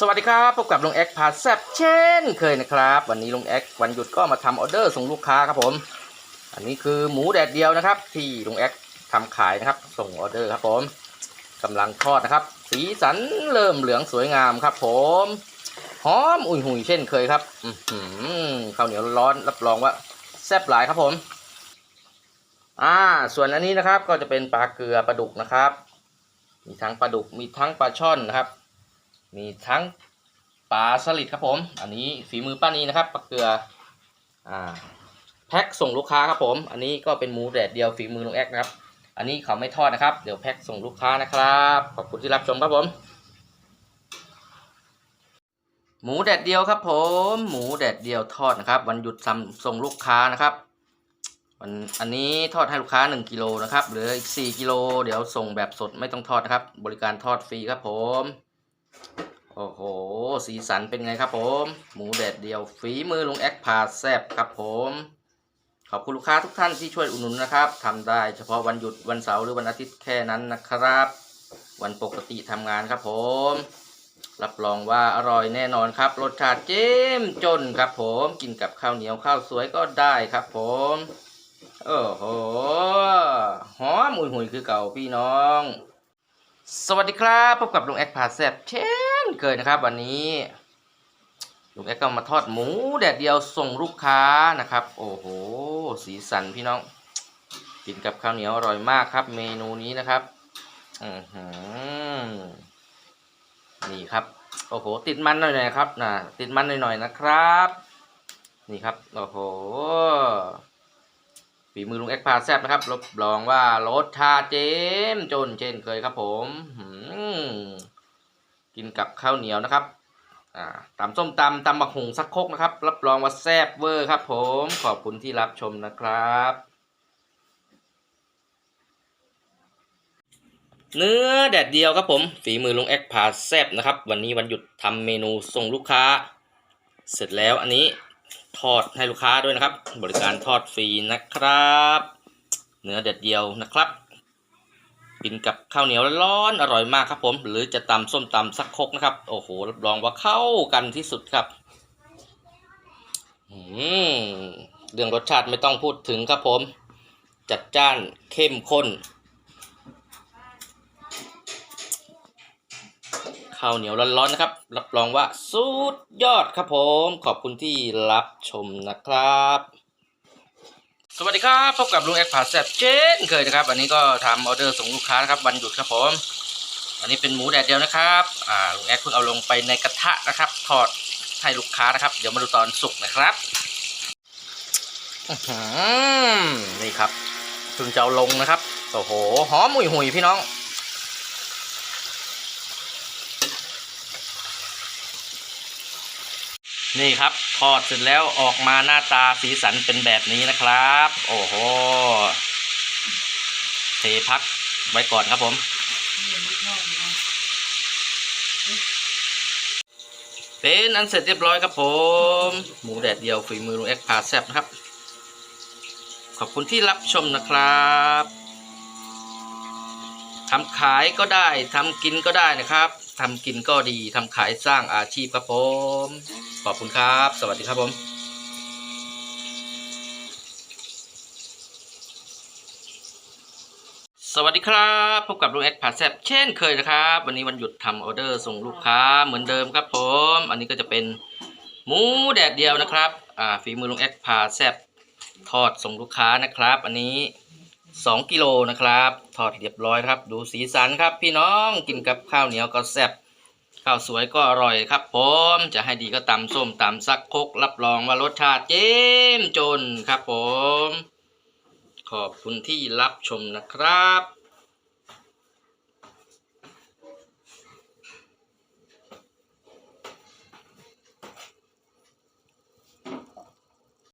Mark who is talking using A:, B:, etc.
A: สวัสดีครับพบกับลุงแอ็กพาแซบเช่นเคยนะครับ วันนี้ลุงแอ็กวันหยุดก็มาทำออเดอร์ส่งลูกค้าครับผม อันนี้คือหมูแดดเดียวนะครับ ที่ลุงแอ็กทำขายนะครับ ส่งออเดอร์ครับผมกำลังทอดนะครับ สีสันเริ่มเหลืองสวยงามครับ ผมหอมอุ่ยหุยเช่นเคยครับอื้อหือข้าวเหนียวร้อนรับรองว่าแซ่บหลายครับผม อ่า ส่วนอันนี้นะครับก็จะเป็นปลาเกลือปลาดุกนะครับ มีทั้งปลาดุกมีทั้งปลาช่อนนะครับ มีทั้งปลาสลิดครับผม อันนี้ฝีมือป้านีนะครับปลาเกลืออ่าแพ็คส่งลูกค้าครับผม อันนี้ก็เป็นหมูแดดเดียวฝีมือลุงแอ๊กนะครับ อันนี้เขาไม่ทอดนะครับ เดี๋ยวแพ็คส่งลูกค้านะครับ ขอบคุณที่รับชมครับผม หมูแดดเดียวครับผม หมูแดดเดียวทอดนะครับ วันหยุดทำส่งลูกค้านะครับ วันอันนี้ทอดให้ลูกค้า 1กิโลนะครับ เหลืออีก 4กิโล เดี๋ยวส่งแบบสดไม่ต้องทอดนะครับ บริการทอดฟรีครับผม โอ้โห สีสันเป็นไงครับผม หมูแดดเดียว ฝีมือลุงแอคพาแซบครับผม ขอบคุณลูกค้าทุกท่านที่ช่วยอุดหนุนนะครับทำได้เฉพาะวันหยุดวันเสาร์หรือวันอาทิตย์แค่นั้นนะครับ วันปกติทำงานครับผม รับรองว่าอร่อยแน่นอนครับ รสชาติเจ้มจนครับผม กินกับข้าวเหนียวข้าวสวยก็ได้ครับผมโอ้โหหอมอุ่ยหุยคือเก่าพี่น้อง สวัสดีครับพบกับลุงแอคพาแซบเช่นเคยนะครับ วันนี้ลุงแอคก็มาทอดหมูแดดเดียวส่งลูกค้านะครับ โอ้โห สีสันพี่น้อง กินกับข้าวเหนียวอร่อยมากครับ เมนูนี้นะครับอือหือนี่ครับ โอ้โห ติดมันหน่อยๆครับนะติดมันหน่อยๆนะครับ นี่ครับ โอ้โห ฝีมือลุงเอ็กพาแซบนะครับรับรองว่ารสชาติเจมจนเช่นเคยครับผมกินกับข้าวเหนียวนะครับตำส้มตำตำบักหุงสักคกนะครับ รับรองว่าแซ่บเวอร์ครับ ผมขอบคุณที่รับชมนะครับ เนื้อแดดเดียวครับผม ฝีมือลุงแอคพาแซบนะครับ วันนี้วันหยุดทำเมนูส่งลูกค้า เสร็จแล้วอันนี้ ทอดให้ลูกค้าด้วยนะครับ บริการทอดฟรีนะครับ เนื้อเด็ดเดียวนะครับกินกับข้าวเหนียวร้อนอร่อยมากครับผม หรือจะตำส้มตำสักคกนะครับ โอ้โหรับรองว่าเข้ากันที่สุดครับเรื่องรสชาติไม่ต้องพูดถึงครับผม จัดจ้านเข้มข้น ข้าวเหนียวร้อนๆนะครับ รับรองว่าสุดยอดครับผม ขอบคุณที่รับชมนะครับ สวัสดีครับพบกับลุงแอคผาแซบเช่นเคยนะครับวันนี้ก็ทำออเดอร์ส่งลูกค้านะครับวันหยุดครับผม อันนี้เป็นหมูแดดเดียวนะครับอ่าลุงแอคเพิ่งเอาลงไปในกระทะนะครับทอดให้ลูกค้านะครับ เดี๋ยวมาดูตอนสุกนะครับอื้อหือนี่ครับเพิ่งจะเอาลงนะครับโอ้โหหอมหุยหุยพี่น้อง นี่ครับทอดเสร็จแล้วออกมาหน้าตาสีสันเป็นแบบนี้นะครับ โอ้โหเทพักไว้ก่อนครับผม เป็นอันเสร็จเรียบร้อยครับผม หมูแดดเดียวฝีมือลุงเอ็กพาแซบนะครับ ขอบคุณที่รับชมนะครับทำขายก็ได้ทำกินก็ได้นะครับ ทำกินก็ดีทำขายสร้างอาชีพครับผม ขอบคุณครับ สวัสดีครับผมสวัสดีครับพบกับลุงแอคผาแซบเช่นเคยนะครับ วันนี้วันหยุดทำออเดอร์ส่งลูกค้าเหมือนเดิมครับผม อันนี้ก็จะเป็นหมูแดดเดียวนะครับ อ่าฝีมือลุงแอคผาแซบทอดส่งลูกค้านะครับ อันนี้ 2กิโลนะครับทอดเรียบร้อยครับ ดูสีสันครับ พี่น้องกินกับข้าวเหนียวก็แซ่บข้าวสวยก็อร่อยครับ ผมจะให้ดีก็ตำส้มตำซักคกรับรองว่ารสชาติเจ้มจนครับผม ขอบคุณที่รับชมนะครับ